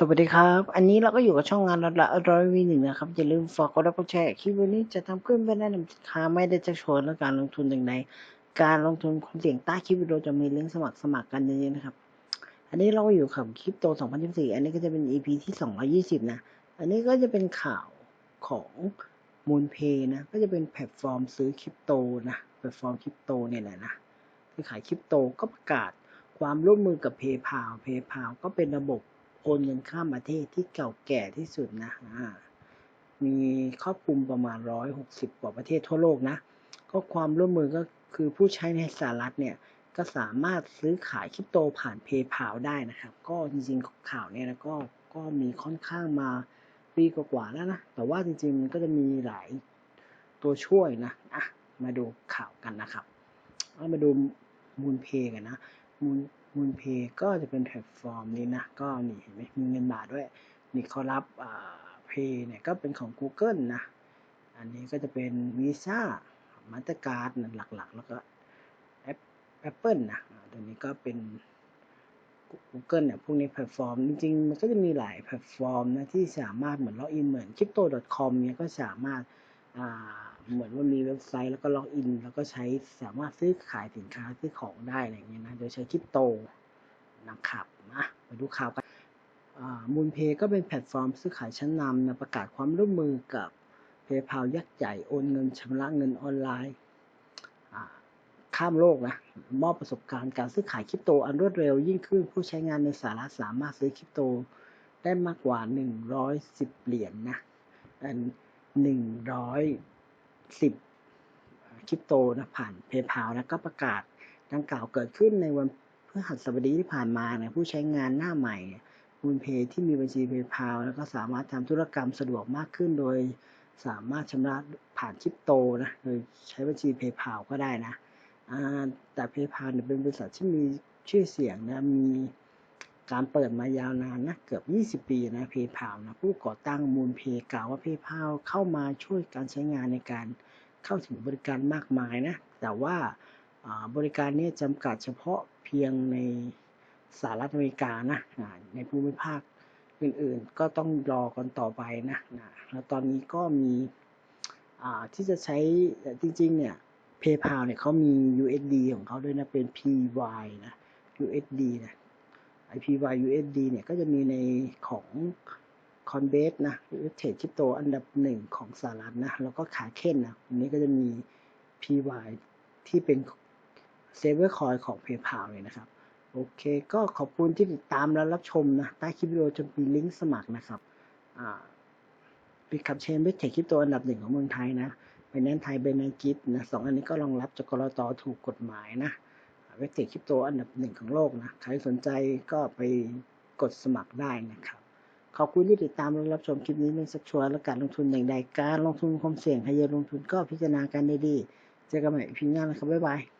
สวัสดีครับ อันนี้เราก็อยู่กับช่องงานระดับร้อยวีหนึ่งนะครับ อย่าลืมฝากกดไลค์กดแชร์คลิปวันนี้จะทำขึ้นเพื่อแนะนำสินค้าไม่ได้จะชวนและการลงทุนอย่างใดการลงทุนความเสี่ยงใต้คลิปวิดีโอจะมีลิงก์สมัครสมัครกันเยอะๆนะครับ อันนี้เราก็อยู่กับคลิปโต 2024 อันนี้ก็จะเป็น EP ที่ 220 นะ อันนี้ก็จะเป็นข่าวของมูลเพนะ ก็จะเป็นแพลตฟอร์มซื้อคริปโตนะ แพลตฟอร์มคริปโตเนี่ยแหละนะที่ขายคริปโตก็ประกาศความร่วมมือกับ PayPal PayPal ก็เป็นระบบ นเงินข้ามประเทศที่เก่าแก่ที่สุดนะมีครอบคลุมประมาณ160กว่าประเทศทั่วโลกนะ ก็ความร่วมมือก็คือผู้ใช้ในสหรัฐเนี่ย ก็สามารถซื้อขายคริปโตผ่าน PayPal ได้นะครับ ก็จริงๆข่าวเนี่ยนะก็ก็มีค่อนข้างมาปีกว่าๆแล้วนะ แต่ว่าจริงๆมันก็จะมีหลายตัวช่วยนะ อะ มาดูข่าวกันนะครับ มาดูมูลเพกันนะ มูลมูลเพก็จะเป็นแพลตฟอร์มนี้นะ ก็นี่เห็นไหมมีเงินบาทด้วย นี่เขารับอ่าเพย์เนี่ยก็เป็นของ Google นะ อันนี้ก็จะเป็น Visa Mastercard นะหลักๆ แล้วก็ Apple นะอ่าตัวนี้ก็เป็น Google เนี่ยพวกนี้แพลตฟอร์ม จริงๆ มันก็จะมีหลายแพลตฟอร์มนะ ที่สามารถเหมือนล็อกอินเหมือน crypto.com เนี่ยก็สามารถอ่า เหมือนว่ามีเว็บไซต์แล้วก็ล็อกอิน แล้วก็ใช้สามารถซื้อขายสินค้าซื้อของได้อะไรอย่างเงี้ยนะโดยใช้คริปโตนะครับนะมาดูข่าวกันมูลเพก็เป็นแพลตฟอร์มซื้อขายชั้นนำนะประกาศความร่วมมือกับ PayPal ยักษ์ใหญ่โอนเงินชำระเงินออนไลน์ข้ามโลกนะมอบประสบการณ์การซื้อขายคริปโตอันรวดเร็วยิ่งขึ้นผู้ใช้งานในสหรัฐสามารถซื้อคริปโตได้มากกว่า 110 เหรียญนนะอัน 110คริปโตนะผ่าน PayPal นะก็ประกาศดังกล่าวเกิดขึ้นในวันพฤหัสบดีที่ผ่านมานะผู้ใช้งานหน้าใหม่มูลเพย์ที่มีบัญชี PayPal แล้วก็สามารถทำธุรกรรมสะดวกมากขึ้นโดยสามารถชำระผ่านคริปโตนะโดยใช้บัญชี PayPal ก็ได้นะแต่ PayPal เนี่ยเป็นบริษัทที่มีชื่อเสียงนะมี การเปิดมายาวนานนะเกือบ 20 ปีนะ PayPal นะผู้ก่อตั้งมูลเพย์กล่าวว่า PayPal เข้ามาช่วยการใช้งานในการเข้าถึงบริการมากมายนะแต่ว่าบริการนี้จำกัดเฉพาะเพียงในสหรัฐอเมริกานะในภูมิภาคอื่นๆ ก็ต้องรอกันต่อไปนะนะแล้วตอนนี้ก็มีที่จะใช้จริงๆเนี่ย PayPal เนี่ยเขามี USD ของเขาด้วยนะ เป็น PY นะ USD นะ IPY USD เนี่ยก็จะมีในของ Coinbase นะหรือเทรดคริปโตอันดับหนึ่งของสหรัฐนะ แล้วก็ขาเค้นนะอันนี้ก็จะมี PY ที่เป็นเซเวอร์คอยของ PayPal เลยนะครับ โอเค ก็ขอบคุณที่ติดตามและรับชมนะ ใต้คลิปวิดีโอจะมีลิงก์สมัครนะครับอ่าป็นขับเชนเวทเทคคริปโตอันดับหนึ่งของเมืองไทยนะไปแนนไทยเบนนกิฟนะสองอันนี้ก็รองรับจากกรตถูกกฎหมายนะ เวทเทคคริปโตอันดับหนึ่งของโลกนะ ใครสนใจก็ไปกดสมัครได้นะครับ ขอบคุณที่ติดตามและรับชมคลิปนี้เป็นสักชวนและการลงทุนอย่างใดการลงทุนความเสี่ยงให้ยอะลงทุนก็พิจารณากันดีๆเจอกันใหม่พีหน้านะครับบ๊ายบาย